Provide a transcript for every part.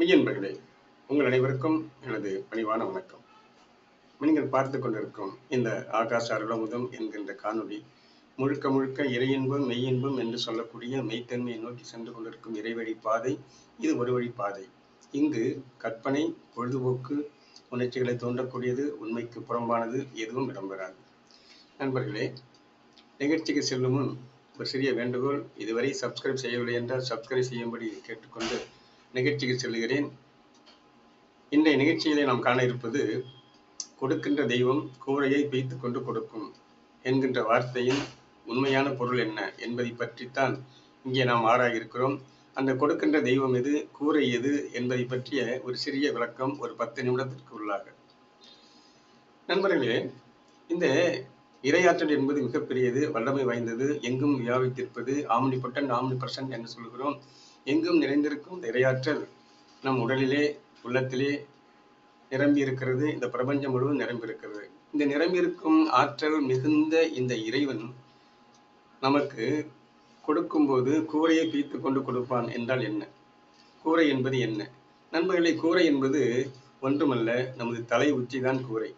மெய்யன்பர்களே உங்கள் அனைவருக்கும் எனது பணிவான வணக்கம். நீங்கள் பார்த்து கொண்டிருக்கும் இந்த ஆகாச அருளமுதம் என்கின்ற காணொளி முழுக்க முழுக்க இறையின்பம் மெய்யின்பம் என்று சொல்லக்கூடிய மெய்த்தன்மையை நோக்கி சென்று கொண்டிருக்கும் இறைவழி பாதை இது ஒரு வழி பாதை. இங்கு கற்பனை பொழுதுபோக்கு உணர்ச்சிகளை தோன்றக்கூடியது உண்மைக்கு புறம்பானது எதுவும் இடம்பெறாது. நண்பர்களே நிகழ்ச்சிக்கு செல்லும் முன் ஒரு சிறிய வேண்டுகோள் இதுவரை சப்ஸ்கிரைப் செய்யவில்லை என்றால் சப்ஸ்கிரைப் செய்யும்படி கேட்டுக்கொண்டு நிகழ்ச்சிக்கு செல்கிறேன். இன்றைய நிகழ்ச்சியிலே நாம் காண இருப்பது கொடுக்கின்ற தெய்வம் கூரையை வைத்து கொண்டு கொடுக்கும் என்கின்ற வார்த்தையின் உண்மையான பொருள் என்ன என்பதை பற்றித்தான் இங்கே நாம் ஆராய இருக்கிறோம் அந்த கொடுக்கின்ற தெய்வம் எது கூரை எது என்பதை பற்றிய ஒரு சிறிய விளக்கம் ஒரு பத்து நிமிடத்திற்கு உள்ளாக. நண்பர்களே இந்த இரையாற்றல் என்பது மிகப்பெரியது வல்லமை வாய்ந்தது எங்கும் வியாபித்திருப்பது ஆம்னி பட்டன் ஆம்னி பர்சன்ட் என்று சொல்கிறோம். எங்கும் நிறைந்திருக்கும் இந்த இரையாற்றல் நம் உடலிலே உள்ளத்திலே நிரம்பி இருக்கிறது இந்த பிரபஞ்சம் முழுவதும் நிரம்பியிருக்கிறது. இந்த நிரம்பியிருக்கும் ஆற்றல் மிகுந்த இந்த இறைவன் நமக்கு கொடுக்கும்போது கூரையை பீத்து கொண்டு கொடுப்பான் என்றால் என்ன? கூரை என்பது என்ன? நண்பர்களை கூரை என்பது ஒன்றுமல்ல நமது தலை உச்சிதான் கூரை.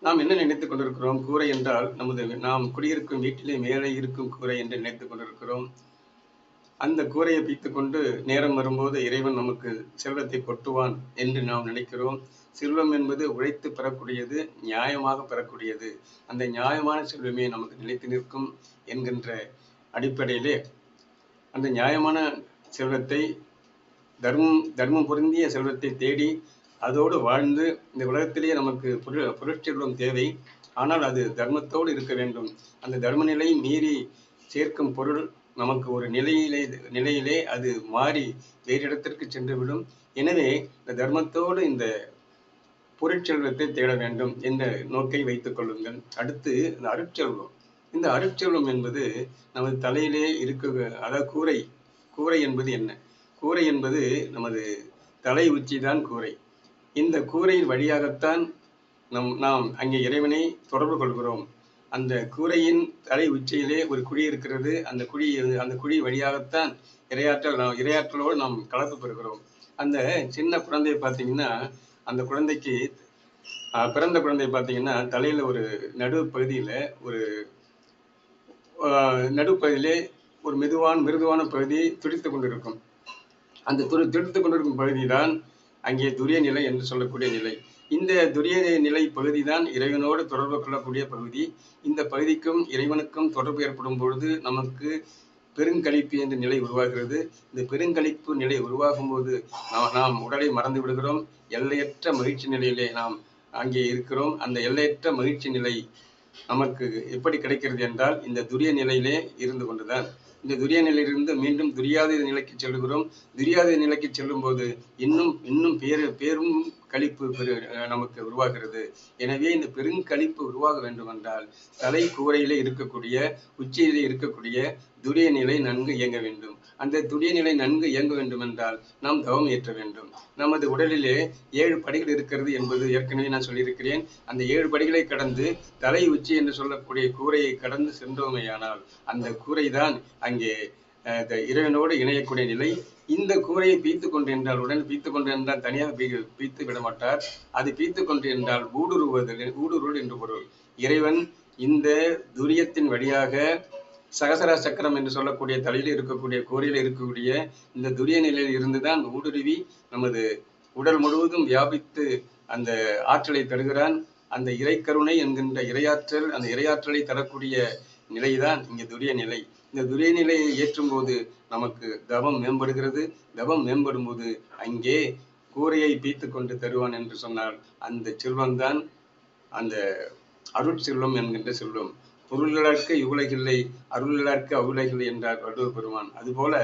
நாம் என்ன நினைத்துக் கொண்டிருக்கிறோம்? கூரை என்றால் நமது நாம் குடியிருக்கும் வீட்டிலே மேலே இருக்கும் கூரை என்று நினைத்துக் கொண்டிருக்கிறோம். அந்த கூரையை பிய்த்துக் கொண்டு நேரம் வரும்போது இறைவன் நமக்கு செல்வத்தை கொட்டுவான் என்று நாம் நினைக்கிறோம். செல்வம் என்பது உழைத்து பெறக்கூடியது நியாயமாக பெறக்கூடியது. அந்த நியாயமான செல்வமே நமக்கு நிலைத்து நிற்கும் என்கின்ற அடிப்படையிலே அந்த நியாயமான செல்வத்தை தர்மம் தர்மம் பொருந்திய செல்வத்தை தேடி அதோடு வாழ்ந்து இந்த உலகத்திலேயே நமக்கு பொருள் பொருட்செல்வம் தேவை. ஆனால் அது தர்மத்தோடு இருக்க வேண்டும். அந்த தர்ம நிலை மீறி சேர்க்கும் பொருள் நமக்கு ஒரு நிலையிலே நிலையிலே அது மாறி வேறு இடத்திற்கு சென்றுவிடும். எனவே இந்த தர்மத்தோடு இந்த பொருட்செல்வத்தை தேட வேண்டும் என்ற நோக்கை வைத்துக் கொள்ளுங்கள். அடுத்து இந்த அருட்செல்வம். இந்த அருட்செல்வம் என்பது நமது தலையிலே இருக்க அதாவது கூரை. கூரை என்பது என்ன? கூரை என்பது நமது தலை உச்சிதான் கூரை. இந்த கூரையின் வழியாகத்தான் நம் நாம் அங்கே இறைவனை தொடர்பு கொள்கிறோம். அந்த கூரையின் தலை உச்சியிலே ஒரு குழி இருக்கிறது. அந்த குழி அந்த குழி வழியாகத்தான் இரையாற்றல் நாம் இரையாற்றலோடு நாம் கலப்பு பெறுகிறோம். அந்த சின்ன குழந்தையை பார்த்தீங்கன்னா அந்த குழந்தைக்கு ஆஹ், பிறந்த குழந்தை பார்த்தீங்கன்னா தலையில் ஒரு நடு பகுதியில் ஒரு ஆஹ், நடுப்பகுதியிலே ஒரு மெதுவான மிருதுவான பகுதி துடித்து கொண்டிருக்கும். அந்த துடி துடித்து கொண்டிருக்கும் பகுதி தான் அங்கே துரிய நிலை என்று சொல்லக்கூடிய நிலை. இந்த துரிய நிலை பகுதி தான் இறைவனோடு தொடர்பு கொள்ளக்கூடிய பகுதி. இந்த பகுதிக்கும் இறைவனுக்கும் தொடர்பு ஏற்படும் பொழுது நமக்கு பெருங்கழிப்பு என்ற நிலை உருவாகிறது. இந்த பெருங்கழிப்பு நிலை உருவாகும் போது நாம் நாம் உடலை மறந்து விடுகிறோம். எல்லையற்ற மகிழ்ச்சி நிலையிலே நாம் அங்கே இருக்கிறோம். அந்த எல்லையற்ற மகிழ்ச்சி நிலை நமக்கு எப்படி கிடைக்கிறது என்றால் இந்த துரிய நிலையிலே இருந்து கொண்டுதான். இந்த துரிய நிலையிலிருந்து மீண்டும் துரியாத நிலைக்கு செல்கிறோம் துரியாத நிலைக்கு செல்லும் போது இன்னும் இன்னும் பேரு பேரும் கழிப்பு பெரு நமக்கு உருவாகிறது. எனவே இந்த பெருங்கழிப்பு உருவாக வேண்டும் என்றால் தலை கூரையிலே இருக்கக்கூடிய உச்சியிலே இருக்கக்கூடிய துரிய நிலை நன்கு இயங்க வேண்டும். அந்த துரிய நிலை நன்கு இயங்க வேண்டும் என்றால் நாம் தவம் ஏற்ற வேண்டும். நமது உடலிலே ஏழு படிகள் இருக்கிறது என்பது ஏற்கனவே நான் சொல்லியிருக்கிறேன். அந்த ஏழு படிகளை கடந்து தலை உச்சி என்று சொல்லக்கூடிய கூரையை கடந்து சென்றோமேயானால் அந்த கூரை தான் அங்கே இந்த இறைவனோடு இணையக்கூடிய நிலை இந்த கூரையை பீத்து கொண்டு என்றால் பீத்து கொண்டு என்றால் தனியாக பீ- பீத்து விட மாட்டார். அது பீத்து கொண்டிருந்தால் என்றால் ஊடுருவது ஊடுருவல் என்று பொருள். இறைவன் இந்த துரியத்தின் வழியாக சகசர சக்கரம் என்று சொல்லக்கூடிய தலையில் இருக்கக்கூடிய கூரையில் இருக்கக்கூடிய இந்த துரிய நிலையில் இருந்துதான் ஊடுருவி நமது உடல் முழுவதும் வியாபித்து அந்த ஆற்றலை தருகிறான். அந்த இறைக்கருணை என்கின்ற இறையாற்றல் அந்த இறையாற்றலை தரக்கூடிய நிலைதான் இங்கே துரிய நிலை. இந்த துரிய நிலையை ஏற்றும் போது நமக்கு தவம் மேம்படுகிறது. தவம் மேம்படும் போது அங்கே கூரையை பீத்து கொண்டு தருவான் என்று சொன்னால் அந்த செல்வம்தான் அந்த அருட்செல்வம் என்கின்ற செல்வம். பொருளிழக்க இவ்வுலகில்லை அருளிழக்க அவ்வுலகில்லை என்றார் வள்ளுவர் பெருமான். அதுபோல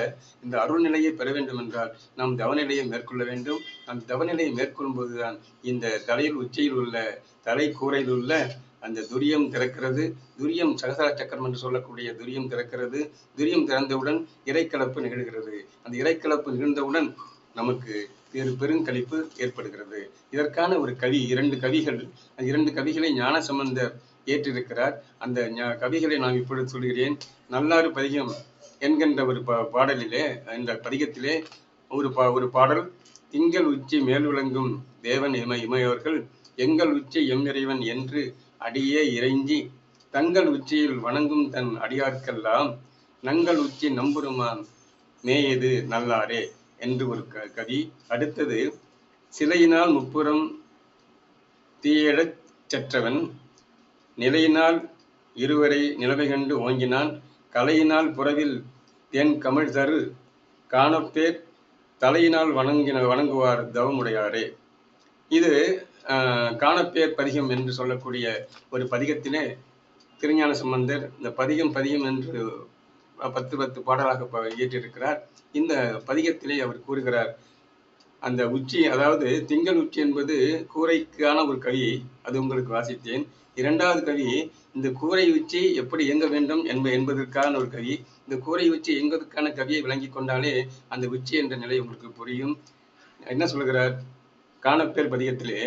இந்த அருள் நிலையை பெற வேண்டும் என்றால் நாம் தவநிலையை மேற்கொள்ள வேண்டும். அந்த தவநிலையை மேற்கொள்ளும் போதுதான் இந்த தலையில் உச்சியில் உள்ள தலை கூரையில் உள்ள அந்த துரியம் திறக்கிறது. துரியம் சகசர சக்கரம் என்று சொல்லக்கூடிய துரியம் திறக்கிறது. துரியம் திறந்தவுடன் இறைக்கலப்பு நிகழ்கிறது. அந்த இறைக்கலப்பு நிகழ்ந்தவுடன் நமக்கு பெரு பெருங்கழிப்பு ஏற்படுகிறது. இதற்கான ஒரு கவி இரண்டு கவிகள் இரண்டு கவிகளை ஞான சம்பந்தர் ஏற்றிருக்கிறார். அந்த ஞா- கவிகளை நான் இப்பொழுது சொல்கிறேன். நல்லாறு பதிகம் என்கின்ற ஒரு பா பாடலிலே இந்த பதிகத்திலே ஒரு பா ஒரு பாடல் திங்கள் உச்சி மேல் விளங்கும் தேவன் இம இமையவர்கள் எங்கள் உச்சி எம் இறைவன் என்று அடியே இறைஞ்சி தங்கள் உச்சியில் வணங்கும் தன் அடியார்க்கெல்லாம் நங்கள் உச்சி நம்புருமான் மேயது நல்லாரே என்று ஒரு க கவி. அடுத்தது சிலையினால் முப்புறம் தீயெழச் செற்றவன் நிலையினால் இருவரை நிலவை கண்டு ஓங்கினான் கலையினால் புறவில் தென் கமிழ் தரு காணப்பேர் தலையினால் வணங்கின வணங்குவார் தவமுடையாரே. இது ஆஹ், காணப்பேர் பதிகம் என்று சொல்லக்கூடிய ஒரு பதிகத்திலே திருஞான சம்பந்தர் இந்த பதிகம் பதிகம் என்று பத்து பத்து பாடலாக இயற்றியிருக்கிறார். இந்த பதிகத்திலே அவர் கூறுகிறார் அந்த உச்சி அதாவது திங்கள் உச்சி என்பது கூரைக்கான ஒரு கவி அது உங்களுக்கு வாசித்தேன். இரண்டாவது கவி இந்த கூரை உச்சி எப்படி இயங்க வேண்டும் என்ப என்பதற்கான ஒரு கவி. இந்த கூரை உச்சி இயங்குவதற்கான கவியை விளங்கி கொண்டாலே அந்த உச்சி என்ற நிலை உங்களுக்கு புரியும். என்ன சொல்கிறார்? காணப்பேர் பதிகத்திலே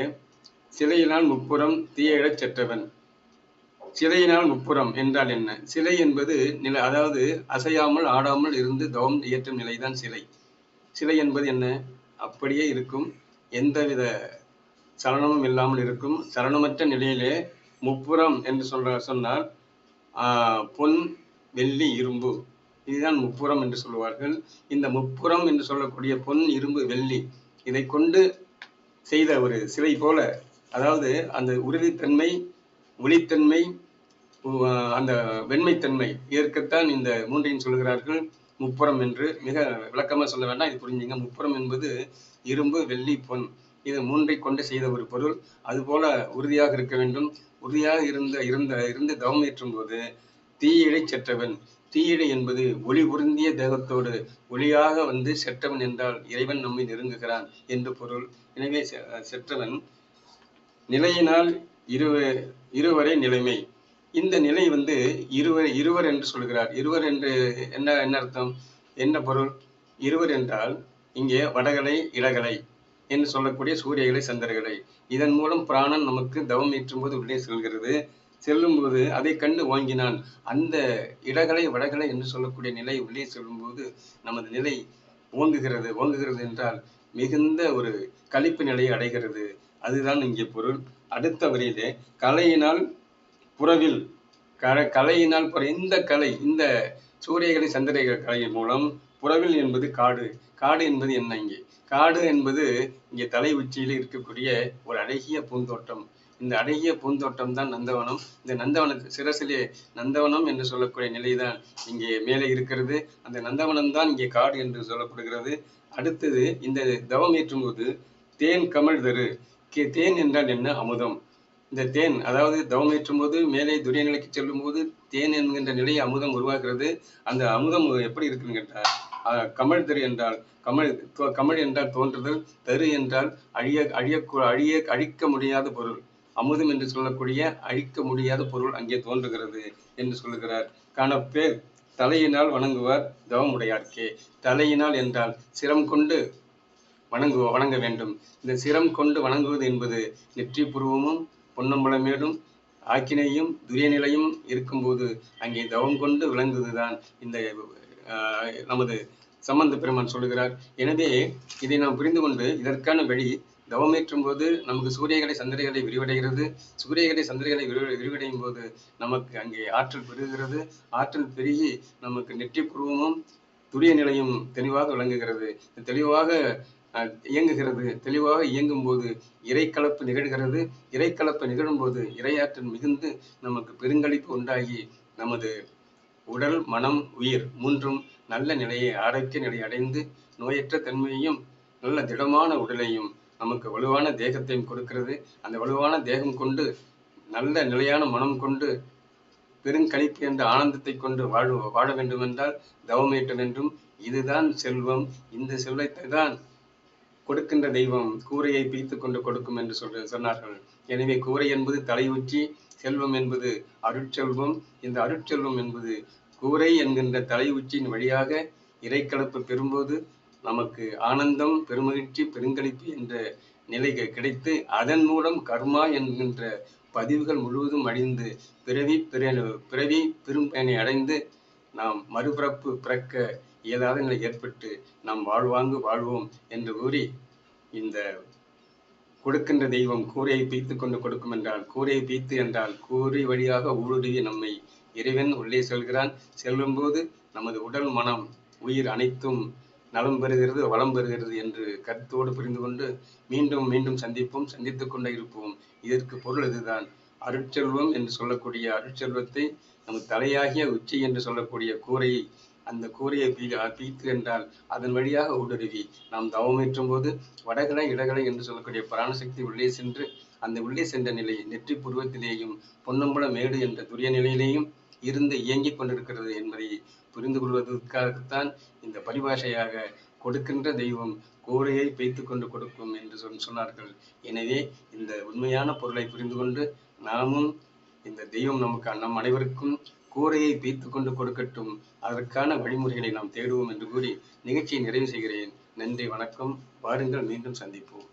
சிலையினால் முப்புறம் தீயழச் செற்றவன். சிலையினால் முப்புறம் என்றால் என்ன? சிலை என்பது நில அதாவது அசையாமல் ஆடாமல் இருந்து தவம் இயற்றும் நிலைதான் சிலை சிலை என்பது என்ன? அப்படியே இருக்கும். எந்தவித சலனமும் இல்லாமல் இருக்கும். சலனமற்ற நிலையிலே முப்புறம் என்று சொல்ற சொன்னால் ஆஹ், பொன் வெள்ளி இரும்பு. இதுதான் முப்புறம் என்று சொல்லுவார்கள். இந்த முப்புறம் என்று சொல்லக்கூடிய பொன் இரும்பு வெள்ளி இதை கொண்டு செய்த ஒரு சிலை போல. அதாவது அந்த உறுதித்தன்மை ஒளித்தன்மை அந்த வெண்மைத்தன்மை இதற்குத்தான் இந்த மூன்றையும் சொல்கிறார்கள் முப்புறம் என்று மிக விளக்கமாக சொல்ல வேண்டாம். இது புரிஞ்சுங்க. முப்புறம் என்பது இரும்பு வெள்ளி பொன். இது மூன்றை கொண்டு செய்த ஒரு பொருள். அதுபோல உறுதியாக இருக்க வேண்டும். உறுதியாக இருந்த இருந்த இருந்து தவம் ஏற்றும் போது தீயிழை செற்றவன். தீயிழை என்பது ஒளி பொருந்திய தேகத்தோடு ஒளியாக வந்து செற்றவன் என்றால் இறைவன் நம்மை நெருங்குகிறான் என்று பொருள். எனவே செ- செற்றவன் நிலையினால் இருவ இருவரை நிலைமை. இந்த நிலை வந்து இருவர் இருவர் என்று சொல்கிறார். இருவர் என்று என்ன என்ன அர்த்தம்? என்ன பொருள்? இருவர் என்றால் இங்கே வடகலை இடகலை என்று சொல்லக்கூடிய சூரியகளை சந்திரகளை இதன் மூலம் பிராணன் நமக்கு தவம் ஏற்றும் போது உள்ளே செல்கிறது. செல்லும்போது அதை கண்டு ஓங்கினான் அந்த இடகலை வடகலை என்று சொல்லக்கூடிய நிலை உள்ளே செல்லும்போது நமது நிலை ஓங்குகிறது. ஓங்குகிறது என்றால் மிகுந்த ஒரு களிப்பு நிலையை அடைகிறது. அதுதான் இங்கே பொருள். அடுத்த வரியிலே கலையினால் புறவில் க கலையினால் புற இந்த கலை இந்த சூரியகலை சந்திரகலை கலையின் மூலம் புறவில் என்பது காடு. காடு என்பது என்ன இங்கே? காடு என்பது இங்கே தலை உச்சியில் இருக்கக்கூடிய ஒரு அழகிய பூந்தோட்டம். இந்த அழகிய பூந்தோட்டம் தான் நந்தவனம். இந்த நந்தவனத்து சிரசிலே நந்தவனம் என்று சொல்லக்கூடிய நிலைதான் இங்கே மேலே இருக்கிறது. அந்த நந்தவனம் தான் இங்கே காடு என்று சொல்லப்படுகிறது. அடுத்தது இந்த தவம் ஏற்றும் போது தேன் கமல் தரு கே- தேன் என்றால் என்ன? அமுதம். இந்த தேன் அதாவது தவம் ஏற்றும் போது மேலே துரிய நிலைக்கு செல்லும் போது தேன் என்கின்ற நிலையை அமுதம் உருவாகிறது. அந்த அமுதம் எப்படி இருக்குன்னு கேட்டால் கமல் தரு என்றால் கமல் கமல் கமழ் என்றால் தோன்றுதல் தரு என்றால் அழிய அழிய அழிய அழிக்க முடியாத பொருள். அமுதம் என்று சொல்லக்கூடிய அழிக்க முடியாத பொருள் அங்கே தோன்றுகிறது என்று சொல்லுகிறார். காணப்பேர் தலையினால் வணங்குவார் தவமுடையார்க்கே. தலையினால் என்றால் சிரம் கொண்டு வணங்கு வணங்க வேண்டும். இந்த சிரம் கொண்டு வணங்குவது என்பது நெற்றி புருவமும் பொன்னம்பலமேடும் ஆக்கினையும் துரியநிலையும் இருக்கும்போது அங்கே தவம் கொண்டு விளங்குவதுதான் இந்த ஆஹ், நமது சம்பந்த பெருமான் சொல்லுகிறார். எனவே இதை நாம் புரிந்து கொண்டு இதற்கான வழி தவமேற்றும் போது நமக்கு சூரியகளை சந்திரகளை விரிவடைகிறது. சூரியகளை சந்திரகளை விரிவடை விரிவடையும் போது நமக்கு அங்கே ஆற்றல் பெருகிறது ஆற்றல் பெருகி நமக்கு நெற்றி புருவமும் துரிய நிலையும் தெளிவாக விளங்குகிறது. தெளிவாக அஹ், இயங்குகிறது. தெளிவாக இயங்கும் போது இறைக்கலப்பு நிகழ்கிறது. இறைக்கலப்பு நிகழும் போது இறையாற்றல் மிகுந்து நமக்கு பெருங்களிப்பு உண்டாகி நமது உடல் மனம் உயிர் மூன்றும் நல்ல நிலையை ஆரோக்கிய நிலை அடைந்து நோயற்ற தன்மையையும் நல்ல திடமான உடலையும் நமக்கு வலுவான தேகத்தையும் கொடுக்கிறது. அந்த வலுவான தேகம் கொண்டு நல்ல நிலையான மனம் கொண்டு பெருங்களிப்பு என்ற ஆனந்தத்தை கொண்டு வாழ வாழ வேண்டுமென்றால் தவமேற்ற வேண்டும். இதுதான் செல்வம். இந்த செல்வத்தை தான் கொடுக்கின்ற தெய்வம் கூரையை பிரித்து கொண்டு கொடுக்கும் என்று சொல்ற சொன்னார்கள். எனவே கூரை என்பது தலை உச்சி செல்வம் என்பது அருட்செல்வம். இந்த அருட்செல்வம் என்பது கூரை என்கின்ற தலை உச்சியின் வழியாக இறைக்கலப்பு பெறும்போது நமக்கு ஆனந்தம் பெருமகிழ்ச்சி பெருங்களிப்பு என்ற நிலை கிடைத்து அதன் மூலம் கர்மா என்கின்ற பதிவுகள் முழுவதும் அழிந்து பிறவி பிற பிறவி பெரும் பயனை அடைந்து நாம் மறுபிறப்பு பிறக்க இயலாத நிலை ஏற்பட்டு நாம் வாழ்வாங்கு வாழ்வோம் என்று கூறி இந்த கொடுக்கின்ற தெய்வம் கூரையை பீத்து கொண்டு கொடுக்கும் என்றால் கூரையை பீத்து என்றால் கூரை வழியாக ஊடுருவி நம்மை இறைவன் உள்ளே செல்கிறான். செல்லும்போது நமது உடல் மனம் உயிர் அனைத்தும் நலம் பெறுகிறது வளம் பெறுகிறது என்று கருத்தோடு புரிந்து கொண்டு மீண்டும் மீண்டும் சந்திப்போம் சந்தித்துக் கொண்டே இருப்போம். இதற்கு பொருள் இதுதான். அருட்செல்வம் என்று சொல்லக்கூடிய அருட்செல்வத்தை நமது தலையாகிய உச்சி என்று சொல்லக்கூடிய கூரையை அந்த கூரையை பீ பீத்து என்றால் அதன் வழியாக ஊடுருவி நாம் தவமேற்றும் போது வடகலை இடகலை என்று சொல்லக்கூடிய பிராணசக்தி உள்ளே சென்று அந்த உள்ளே சென்ற நிலை நெற்றி புருவத்திலேயும் பொன்னம்பல மேடு என்ற துரிய நிலையிலேயும் இருந்து இயங்கிக் கொண்டிருக்கிறது என்பதை புரிந்து கொள்வதற்காகத்தான் இந்த பரிபாஷையாக கொடுக்கின்ற தெய்வம் கூரையை பேய்த்து கொண்டு கொடுக்கும் என்று சொல் சொன்னார்கள். எனவே இந்த உண்மையான பொருளை புரிந்து கொண்டு நாமும் இந்த தெய்வம் நமக்கு நம் அனைவருக்கும் கூரையை பீத்து கொண்டு கொடுக்கட்டும். அதற்கான வழிமுறைகளை நாம் தேடுவோம் என்று கூறி நிகழ்ச்சியை நிறைவு செய்கிறேன். நன்றி வணக்கம். வாருங்கள் மீண்டும் சந்திப்போம்.